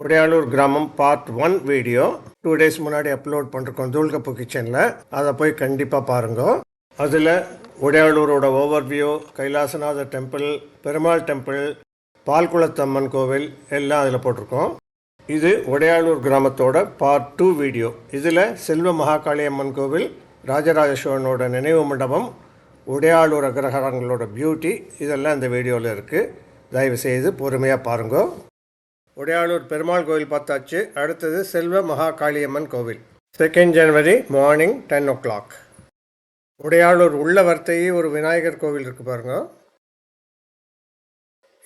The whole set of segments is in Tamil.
உடையாளூர் கிராமம் part one video two days முன்னாடி அப்லோட் பண்ணிருக்கோம் தூள்கப்பு கிச்சனில் அதை போய் கண்டிப்பாக பாருங்க. அதில் உடையாளூரோட overview Kailasanathar temple Perumal temple Palkulathamman கோவில் எல்லாம் அதில் போட்டிருக்கோம். இது உடையாளூர் கிராமத்தோட பார்ட் டூ வீடியோ இதில் செல்வ மகாகாளி அம்மன் கோவில் ராஜராஜ சோழனோட நினைவு மண்டபம் உடையாளூர் அக்ரஹாரங்களோட பியூட்டி இதெல்லாம் இந்த வீடியோவில் இருக்குது தயவு செய்து பொறுமையாக பாருங்க. உடையாளூர் பெருமாள் கோவில் பார்த்தாச்சு. அடுத்தது செல்வ மகாகாளியம்மன் கோவில். Second January morning ten o'clock Udayalur உள்ள வர்த்தையே ஒரு விநாயகர் கோவில் இருக்குது பாருங்க.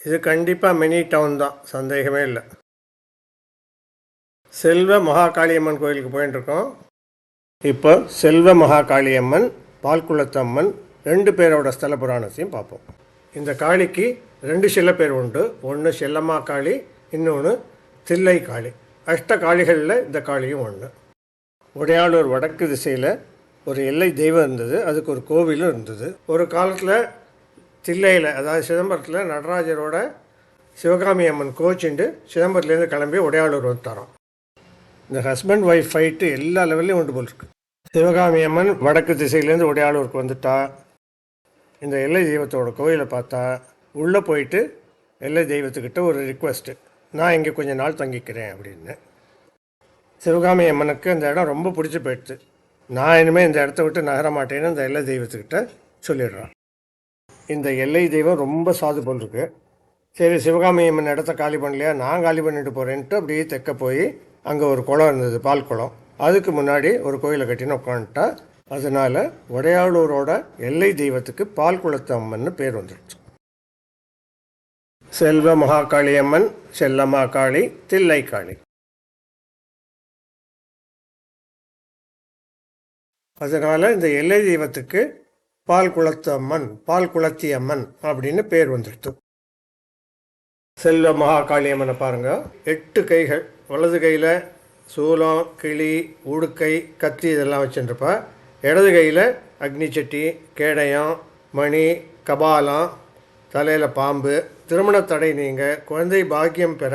இது கண்டிப்பாக மினி டவுன் தான். சந்தேகமே இல்லை. செல்வ மகாகாளியம்மன் கோயிலுக்கு போயிட்டு இருக்கோம். இப்போ செல்வ மகாகாளியம்மன் பால்குளத்தம்மன் ரெண்டு பேரோட ஸ்தல புராணத்தையும் பார்ப்போம். இந்த காளிக்கு ரெண்டு சில பேர் உண்டு. ஒன்று செல்லம்மா காளி இன்னொன்று தில்லை காளி. அஷ்ட காளிகளில் இந்த காளியும் ஒன்று உடையாளூர் வடக்கு திசையில் ஒரு எல்லை தெய்வம் இருந்தது. அதுக்கு ஒரு கோவிலும் இருந்தது. ஒரு காலத்தில் தில்லையில் அதாவது சிதம்பரத்தில் நடராஜரோட சிவகாமி அம்மன் கோச்சிண்டு சிதம்பரத்துலேருந்து கிளம்பி உடையாளூர் வந்து இந்த ஹஸ்பண்ட் ஒய்ஃப் ஃபைட்டு எல்லா லெவல்லையும் உண்டு போல் இருக்கு. சிவகாமி அம்மன் வடக்கு திசையிலேருந்து உடையாளூருக்கு வந்துட்டா. இந்த எல்லை தெய்வத்தோட கோயிலை பார்த்தா. உள்ளே போயிட்டு எல்லை தெய்வத்துக்கிட்ட ஒரு ரிக்வெஸ்ட்டு நான் இங்கே கொஞ்ச நாள் தங்கிக்கிறேன் அப்படின்னு. சிவகாமி அம்மனுக்கு அந்த இடம் ரொம்ப பிடிச்சி போயிடுச்சு. நான் இனிமேல் இந்த இடத்த விட்டு நகர மாட்டேன்னு அந்த எல்லை தெய்வத்துக்கிட்ட சொல்லிடுறான். இந்த எல்லை தெய்வம் ரொம்ப சாது போல் இருக்கு. சரி சிவகாமி அம்மன் இடத்த காலி பண்ணலையா? நான் காலி பண்ணிட்டு போகிறேன்ட்டு அப்படியே தெக்க போய் அங்கே ஒரு குளம் இருந்தது பால் குளம். அதுக்கு முன்னாடி ஒரு கோயிலை கட்டின்னு உட்காந்துட்டா அதனால உடையாளூரோட எல்லை தெய்வத்துக்கு பால் குளத்து அம்மன் பேர் வந்துடுச்சு செல்வ மகாகாளி அம்மன் செல்லம்மா காளி தில்லை காளி இந்த எல்லை தெய்வத்துக்கு பால் குளத்து அம்மன் பால் குளத்தி அம்மன் அப்படின்னு பேர் வந்துடுது செல்வ மகாகாளி அம்மனை பாருங்க. எட்டு கைகள். வலது கையில் சூலம் கிளி உடுக்கை கத்தி இதெல்லாம் வச்சுருப்பா. இடது கையில் அக்னி சட்டி கேடயம் மணி கபாலம் தலையில் பாம்பு திருமண தடை நீங்க குழந்தை பாக்கியம் பெற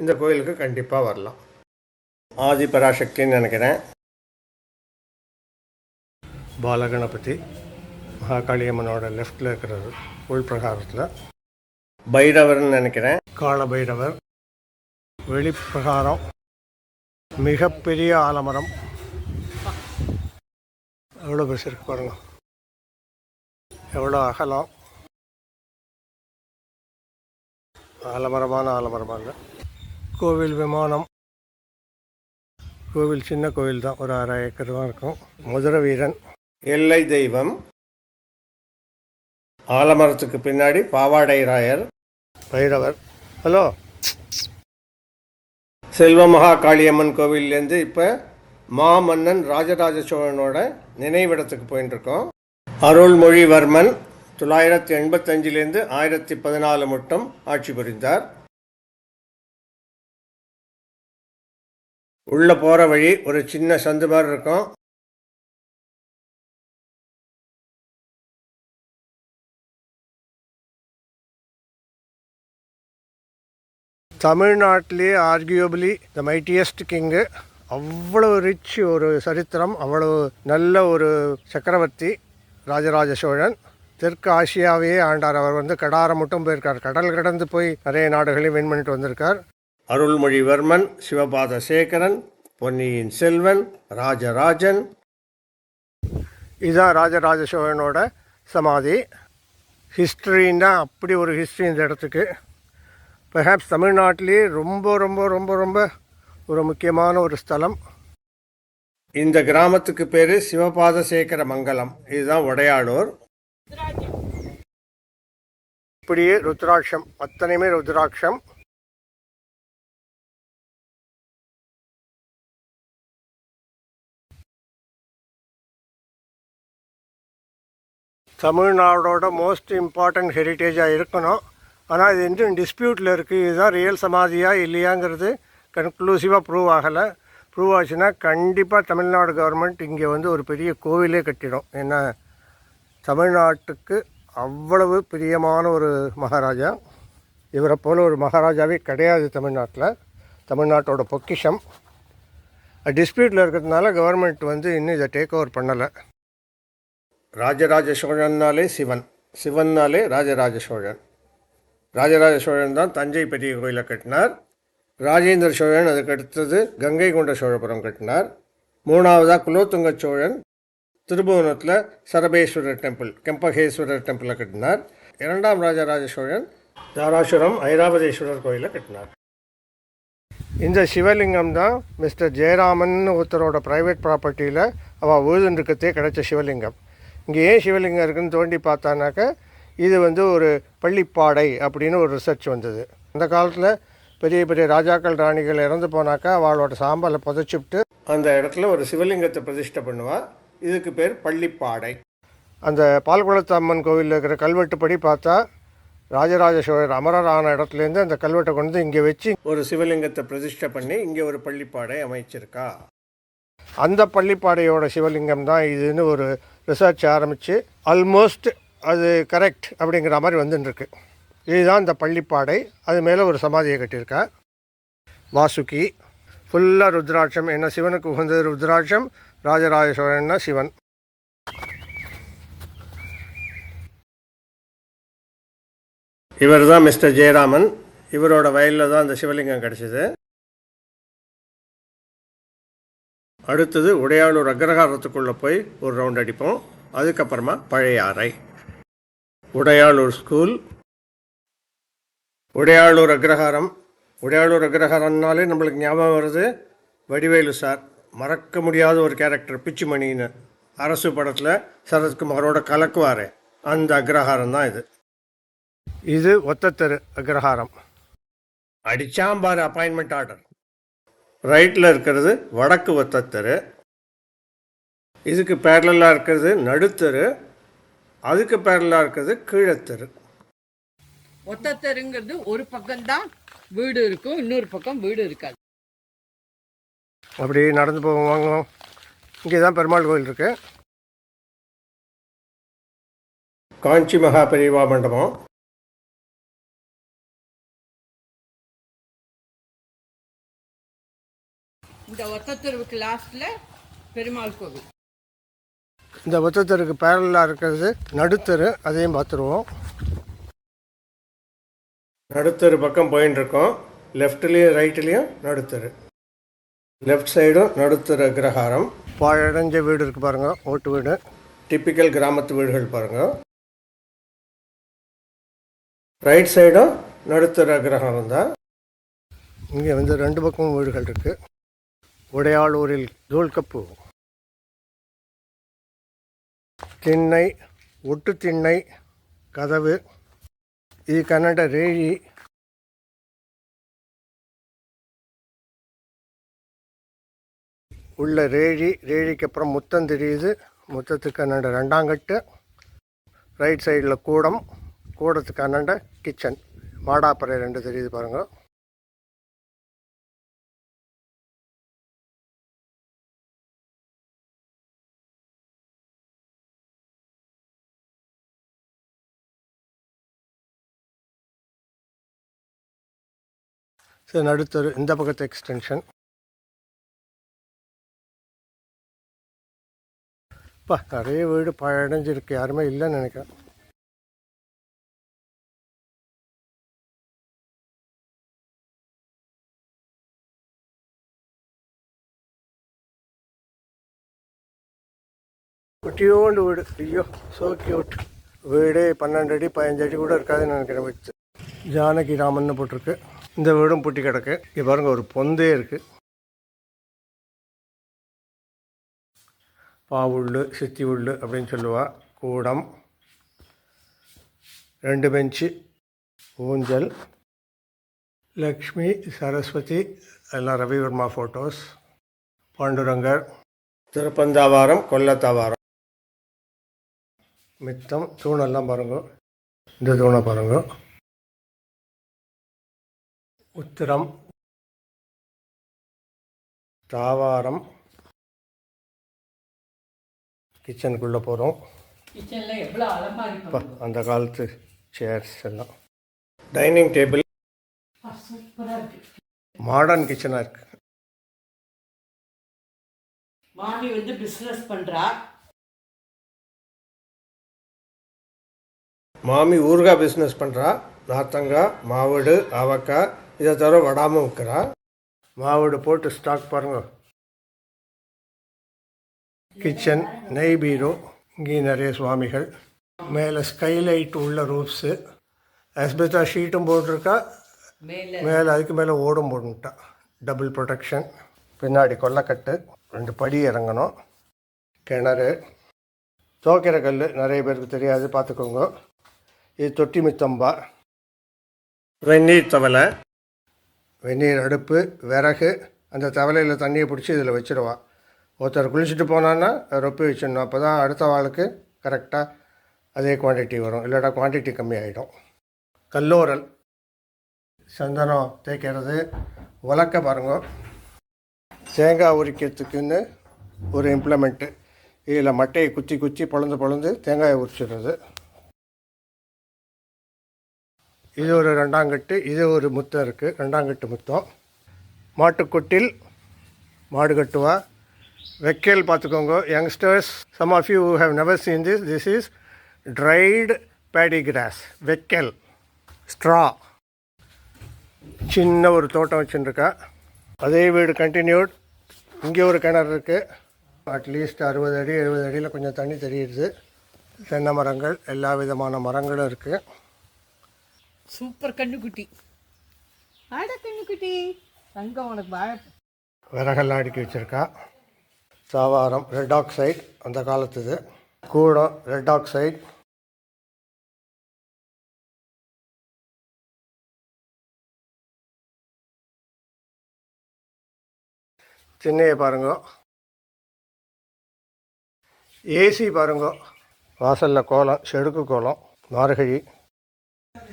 இந்த கோயிலுக்கு கண்டிப்பாக வரலாம். ஆதி பராசக்தின்னு நினைக்கிறேன். பாலகணபதி மகாகாளியம்மனோட லெஃப்டில் இருக்கிறது உள்பிரகாரத்தில் பைரவர்னு நினைக்கிறேன். கால பைரவர் வெளிப்பிரகாரம். மிகப்பெரிய ஆலமரம். எவ்வளோ பெருசு இருக்கு பாருங்க. எவ்வளோ அகலம். ஆலமரமான ஆலமரமாக கோவில் விமானம். கோவில் சின்ன கோவில் தான். ஒரு அரை ஏக்கர் தான் இருக்கும். மதுர வீரன். எல்லை தெய்வம். ஆலமரத்துக்கு பின்னாடி பாவாடை ராயர். பைரவர். ஹலோ. செல்வ மகா காளியம்மன் கோவில்லேருந்து இப்போ மாமன்னன் ராஜராஜ சோழனோட நினைவிடத்துக்கு போயின்னு இருக்கோம் அருள்மொழிவர்மன் தொள்ளாயிரத்தி எண்பத்தஞ்சிலேருந்து ஆயிரத்தி பதினாலு மட்டும் ஆட்சி புரிந்தார். உள்ளே போகிற வழி ஒரு சின்ன சந்து மாதிரி இருக்கும். தமிழ்நாட்டிலே ஆர்கியூபிளி த மைட்டியஸ்ட் கிங்கு அவ்வளவு ரிச் ஒரு சரித்திரம் அவ்வளவு நல்ல ஒரு சக்கரவர்த்தி ராஜராஜ சோழன். தெற்கு ஆசியாவையே ஆண்டார். அவர் வந்து கடாரம் மட்டும் போயிருக்கார். கடல் கடந்து போய் நிறைய நாடுகளையும் வின் பண்ணிட்டு வந்திருக்கார். அருள்மொழிவர்மன் சிவபாத சேகரன் பொன்னியின் செல்வன் ராஜராஜன். இதுதான் ராஜராஜ சோழனோட சமாதி. ஹிஸ்ட்ரின்னா அப்படி ஒரு ஹிஸ்ட்ரி இந்த இடத்துக்கு. பெர்ஹாப்ஸ் தமிழ்நாட்டிலே ரொம்ப ரொம்ப ரொம்ப ரொம்ப ஒரு முக்கியமான ஒரு ஸ்தலம். இந்த கிராமத்துக்கு பேர் சிவபாத சேகர மங்கலம். இதுதான் உடையாளூர் இப்படியே ருத்ராட்சம் அத்தனையுமே ருத்ராட்சம். தமிழ்நாடோட மோஸ்ட் இம்பார்ட்டன்ட் ஹெரிட்டேஜாக இருக்கணும். ஆனால் இது இன்னும் டிஸ்பியூட்டில் இருக்குது இதுதான் ரியல் சமாதியாக இல்லையாங்கிறது கன்க்ளூசிவாக ப்ரூவ் ஆகலை. ப்ரூவ் ஆச்சுன்னா கண்டிப்பாக தமிழ்நாடு கவர்மெண்ட் இங்கே வந்து ஒரு பெரிய கோவிலே கட்டிடும். ஏன்னா தமிழ்நாட்டுக்கு அவ்வளவு பிரியமான ஒரு மகாராஜா. இவரை போல ஒரு மகாராஜாவே கிடையாது தமிழ்நாட்டில். தமிழ்நாட்டோட பொக்கிஷம். டிஸ்பியூட்டில் இருக்கிறதுனால கவர்மெண்ட் வந்து இன்னும் இதை டேக் ஓவர் பண்ணலை. ராஜராஜ சோழன்னாலே சிவன். சிவன்னாலே ராஜராஜ சோழன் ராஜராஜ சோழன் தான் தஞ்சை பெரிய கோயிலை கட்டினார். ராஜேந்திர சோழன் அதுக்கு அடுத்தது கங்கை கொண்ட சோழபுரம் கட்டினார். மூணாவதாக குலோத்துங்க சோழன் திருபுவனத்தில் சரபேஸ்வரர் டெம்பிள் கெம்பகேஸ்வரர் டெம்பிளை கட்டினார். இரண்டாம் ராஜராஜ சோழன் தாராசுரம் ஐராவதேஸ்வரர் கோயிலை கட்டினார். இந்த சிவலிங்கம் தான் மிஸ்டர் ஜெயராமன் ஒருத்தரோட ப்ரைவேட் ப்ராப்பர்ட்டியில் அவள் விழுதுன்றக்கத்தே கிடைச்ச சிவலிங்கம். இங்கே ஏன் சிவலிங்கம் இருக்குன்னு தோண்டி பார்த்தானாக்க இது வந்து ஒரு பள்ளிப்பாடை அப்படின்னு ஒரு ரிசர்ச் வந்தது. அந்த காலத்தில் பெரிய பெரிய ராஜாக்கள் ராணிகள் இறந்து போனாக்கா அவளோட சாம்பலை புதைச்சிவிட்டு அந்த இடத்துல ஒரு சிவலிங்கத்தை பிரதிஷ்டை பண்ணுவாள் இதுக்கு பேர் பள்ளிப்பாடை. அந்த பால்குளத்து அம்மன் கோவிலில் இருக்கிற கல்வெட்டுப்படி பார்த்தா ராஜராஜ சோழர் அமரர் ஆன இடத்துலேருந்து அந்த கல்வெட்டை கொண்டு இங்கே வச்சு ஒரு சிவலிங்கத்தை பிரதிஷ்டை பண்ணி இங்கே ஒரு பள்ளிப்பாடை அமைச்சிருக்கா. அந்த பள்ளிப்பாடையோட சிவலிங்கம் தான் இதுன்னு ஒரு ரிசர்ச் ஆரம்பித்து ஆல்மோஸ்ட் அது கரெக்ட் அப்படிங்கிற மாதிரி வந்துட்டுருக்கு. இதுதான் இந்த பள்ளிப்பாடை. அது மேலே ஒரு சமாதியை கட்டியிருக்கா. வாசுகி ஃபுல்லாக ருத்ராட்சம். என்ன சிவனுக்கு உகந்தது ருத்ராட்சம். ராஜராஜ சோழன்னா சிவன்? இவர் தான் மிஸ்டர் ஜெயராமன். இவரோட வயலில் தான் அந்த சிவலிங்கம் கிடச்சிது. அடுத்தது உடையாளூர் அக்ரஹாரத்துக்குள்ளே போய் ஒரு ரவுண்ட் அடிப்போம். அதுக்கப்புறமா பழைய அறை. உடையாளூர் ஸ்கூல் உடையாளூர் அக்ரஹாரம். உடையாளூர் அக்ரஹாரம்னாலே நம்மளுக்கு ஞாபகம் வருது. வடிவேலு சார் மறக்க முடியாத ஒரு கேரக்டர் பிச்சுமணின்னு அரசு படத்தில் சரத்குமாரோட கலக்குவார். அந்த அக்ரஹாரம் தான் இது. இது ஒத்தத்தெரு அக்ரஹாரம். அடிச்சாம்பார் அப்பாயின்மெண்ட் ஆர்டர் ரைட்டில் இருக்கிறது வடக்கு ஒத்தத்தெரு இதுக்கு பேரலாக இருக்கிறது நடுத்தெரு. அதுக்கு பேரலாக இருக்கிறது கீழத்தெரு ஒத்தத்தருங்கிறது ஒரு பக்கம்தான் வீடு இருக்கும் இன்னொரு பக்கம் வீடு இருக்காது. அப்படி நடந்து போவாங்க இங்கே தான் பெருமாள் கோயில் இருக்கு. காஞ்சி மகா பெரியவா மண்டபம். இந்த ஒத்த தெருவுக்கு லாஸ்ட்ல பெருமாள் கோவில். இந்த ஒத்தத்தெருக்கு பேரலாக இருக்கிறது நடுத்தெரு அதையும் பார்த்துருவோம். நடுத்தெரு பக்கம் போயின்னு இருக்கோம் லெஃப்ட்லேயும் ரைட்லேயும் நடுத்தெரு. லெஃப்ட் சைடும் நடுத்தர அக்ரஹாரம் பாழடைஞ்ச வீடு இருக்கு பாருங்க ஓட்டு வீடு. டிப்பிக்கல் கிராமத்து வீடுகள் பாருங்க. ரைட் சைடும் நடுத்தர அக்ரஹாரம் தான். இங்கே வந்து ரெண்டு பக்கமும் வீடுகள் இருக்கு. உடையாளூரில் தூள்கப்பு திண்ணை ஒட்டு திண்ணை கதவு. இது கன்னட ரேழி உள்ள ரேழி ரேழிக்கு அப்புறம் முத்தம் தெரியுது. முத்தத்துக்கு அண்ணாண்ட ரெண்டாங்கட்டு ரைட் சைடில் கூடம் கூடத்துக்கு அண்ணாண்ட கிச்சன் மாடாப்பறை ரெண்டு தெரியுது பாருங்க. சரி நடுத்தரு இந்த பக்கத்து எக்ஸ்டென்ஷன் அப்பா நிறைய வீடு பழடைஞ்சிருக்கு யாருமே இல்லைன்னு நினைக்கிறேன். குட்டியோண்டு வீடு. ஐயோ சோ கியூட் வீடு பன்னெண்டு அடி பதினஞ்சு அடி கூட இருக்காதுன்னு நினைக்கிறேன் வச்சு ஜானகி ராமன்னு போட்டிருக்கு. இந்த வீடும் பூட்டி கிடக்கு. இங்கே பாருங்க ஒரு பொந்தே இருக்குது பாவுள்ளு சித்தி உள்ளு அப்படின்னு சொல்லுவாள் கூடம். ரெண்டு பெஞ்சு. ஊஞ்சல். லக்ஷ்மி சரஸ்வதி எல்லாம் ரவிவர்மா ஃபோட்டோஸ் பாண்டுரங்கர். திருப்பந்தாவாரம் கொல்லத்தாவாரம். மித்தம் தூணெல்லாம் பாருங்க. இந்த தூணை பாருங்க. உத்திரம். தாவாரம். கிச்சனுக்குள்ளே போகிறோம் கிச்சன்ல அந்த காலத்து சேர்ஸ் எல்லாம். டைனிங் டேபிள் மாடர்ன் கிச்சனாக இருக்குது மாமி வந்து பிஸ்னஸ் பண்ணுறா மாமி ஊறுகாய் பிஸ்னஸ் பண்ணுறா நாத்தங்காய் மாவடு அவக்காய் இதை தவிர வடாமல் விற்கிறா. மாவடு போட்டு ஸ்டாக் பாருங்க. கிச்சன் நெய் பீரோ இங்கேயும் நிறைய சுவாமிகள். மேலே ஸ்கைலைட் உள்ள ரூப்ஸு அஸ்பெஸ்டா ஷீட்டும் போட்டிருக்கா? மேலே. மேலே அதுக்கு மேலே ஓடும் போட்டுட்டா. டபுள் ப்ரொடெக்ஷன் பின்னாடி கொல்லக்கட்டு. ரெண்டு படி இறங்கணும். கிணறு. துவைக்கிற கல் நிறைய பேருக்கு தெரியாது பார்த்துக்கோங்க. இது தொட்டி மித்தம்பா. வெந்நீர் தவளை. வெந்நீர் அடுப்பு விறகு. அந்த தவளையில் தண்ணியை பிடிச்சி இதில் வச்சிடுவா ஒருத்தர் குளிச்சுட்டு போனான்னா ரொப்பி வச்சிடணும். அப்போ தான் அடுத்த வாளுக்கு கரெக்டாக அதே குவான்டிட்டி வரும். இல்லாட்டா குவான்டிட்டி கம்மியாகிடும் கல்லோரல். சந்தனம் தேய்க்கிறது. உலக்க பாருங்க. தேங்காய் உரிக்கிறதுக்குன்னு ஒரு இம்ப்ளிமெண்ட்டு இதில் மட்டையை குத்தி குத்தி பொழந்து பொழந்து தேங்காயை உரிச்சிடுறது. இது ஒரு ரெண்டாங்கட்டு இது ஒரு முத்தம் இருக்குது ரெண்டாங்கட்டு முத்தம். மாட்டுக்கொட்டில் மாடு கட்டுவா வெக்கேல் பார்த்துக்கோங்க. Youngsters some of you have never seen this this is dried paddy grass வெக்கேல் straw சின்ன ஒரு தோட்டம் வச்சுருக்கா அதே வீடு கண்டினியூட் இங்கே ஒரு கிணறு இருக்குது அட்லீஸ்ட் அறுபது அடி எழுபது அடியில் கொஞ்சம் தண்ணி தெரியுது. தென்னை மரங்கள் எல்லா விதமான மரங்களும் இருக்குது சூப்பர் கண்ணுக்குட்டி ஆட கண்ணுக்குட்டி தங்கம் உனக்கு வாழ விறகெல்லாம் அடுக்கி வச்சுருக்கா. சாவாரம் ரெட் ஆக்சைடு அந்த காலத்துது. கூடம் ரெட் ஆக்சைடு சென்னையை பாருங்க. ஏசி பாருங்க. வாசலில் கோலம் செடுக்கு கோலம் மார்கழி.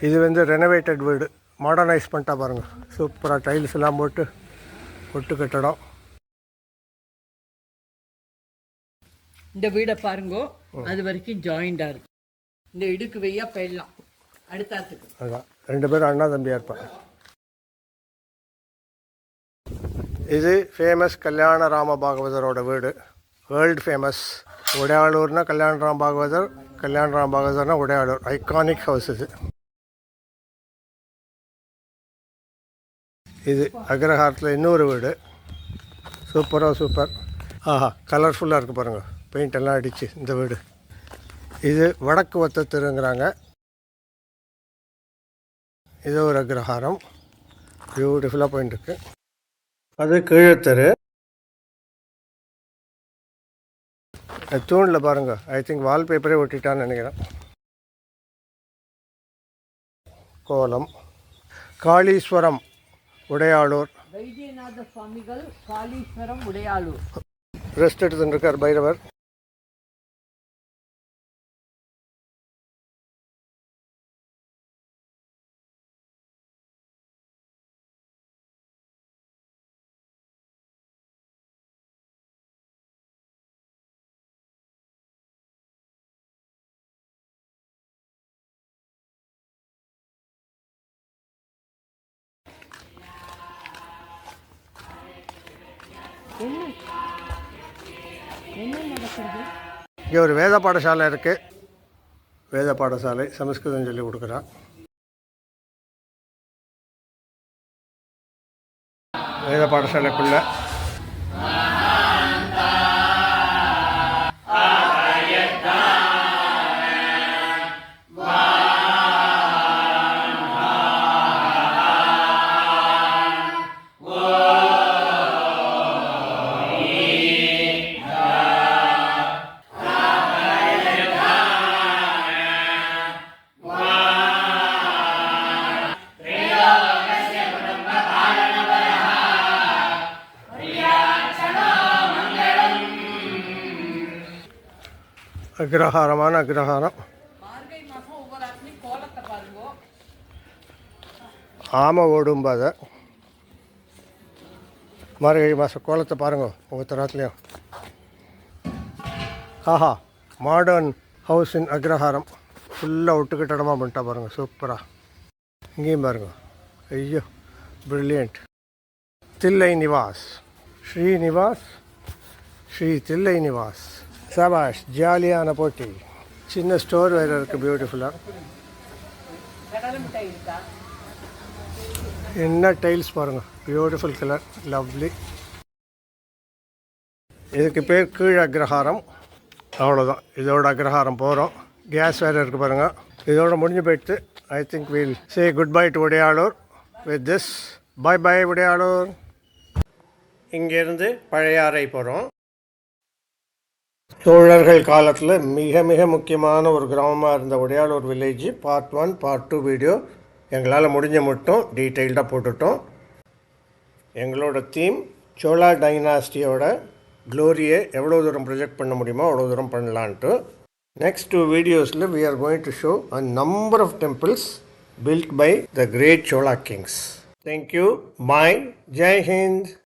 இது வந்து ரெனோவேட்டட் வீடு. மாடர்னைஸ் பண்ணிட்டா பாருங்கள் சூப்பராக டைல்ஸ்லாம் போட்டு ஒட்டு கட்டடம். இந்த வீடை பாருங்கோ அது வரைக்கும் ஜாயிண்டாக இருக்கு. இந்த இடுக்கு வெய்யா போயிடலாம். அடுத்தாத்துக்கு அதான். ரெண்டு பேரும் அண்ணா தம்பியாக இருப்பாங்க இது ஃபேமஸ் கல்யாண ராம பாகவதரோட வீடு. வேர்ல்டு ஃபேமஸ் உடையாளூர்னா கல்யாண ராம் பாகவதர் கல்யாண ராம் பாகவதர்னா உடையாளூர். ஐகானிக் ஹவுஸ் இது. இது அக்ரஹாரத்தில் இன்னொரு வீடு. சூப்பராக சூப்பர் ஆஹா கலர்ஃபுல்லாக இருக்குது பாருங்கள் பெயிண்ட் எல்லாம் அடிச்சு இந்த வீடு. இது வடக்கு ஒத்த தெருங்கிறாங்க இது ஒரு அக்ரஹாரம். பியூட்டிஃபுல்லாக போயிட்டு இருக்கு அது கீழத்தெரு தூணில் பாருங்க. ஐ திங்க் வால்பேப்பரே ஒட்டிட்டான்னு நினைக்கிறேன். கோலம். காளீஸ்வரம் உடையாளூர். வைத்தியநாத சுவாமிகள் காளீஸ்வரம் உடையாளூர். ரெஸ்ட் எடுத்துட்டு இருக்கார் பைரவர். இங்கே ஒரு வேத பாடசாலை இருக்குது வேத பாடசாலை சமஸ்கிருதம் சொல்லி கொடுக்குறா. வேத பாடசாலைக்குள்ளே அக்ரஹாரமான அக்ரஹாரம் ஆமை ஓடும் பாதை மார்கழி மாதம் கோலத்தை பாருங்க ஒவ்வொருத்தராத்துலேயும் ஆஹா மாடர்ன் ஹவுஸ் இன் அக்ரஹாரம். ஃபுல்லாக ஒட்டு கட்டடமாக பண்ணிட்டா பாருங்கள் சூப்பராக இங்கேயும் பாருங்க. ஐயோ ப்ரில்லியண்ட் தில்லை நிவாஸ். ஸ்ரீ நிவாஸ் ஸ்ரீ தில்லை நிவாஸ். சபாஷ் ஜாலியான போட்டி. சின்ன ஸ்டோர் வேறு இருக்குது பியூட்டிஃபுல்லாக என்ன டைல்ஸ் பாருங்கள் பியூட்டிஃபுல் கலர் லவ்லி இதுக்கு பேர் கீழ் அக்ரஹாரம். அவ்வளோதான் இதோட அக்ரஹாரம் போகிறோம் கேஸ் வேறு இருக்குது பாருங்கள் இதோட முடிஞ்சு போயிட்டு I think we'll say goodbye to Udayalur with this bye bye Udayalur. இங்கேருந்து பழையாறை போகிறோம் சோழர்கள் காலத்தில் மிக மிக முக்கியமான ஒரு கிராமமாக இருந்த Udayalur village part one part two video எங்களால் முடிஞ்ச மட்டும் டீட்டெயில்டாக போட்டுட்டோம். எங்களோட தீம் சோழா டைனாஸ்டியோட க்ளோரியை எவ்வளோ தூரம் ப்ரொஜெக்ட் பண்ண முடியுமோ அவ்வளோ தூரம் பண்ணலான்ட்டு. நெக்ஸ்ட் டூ வீடியோஸில் we are going to show a number of temples built by the great Chola kings thank you bye Jai Hind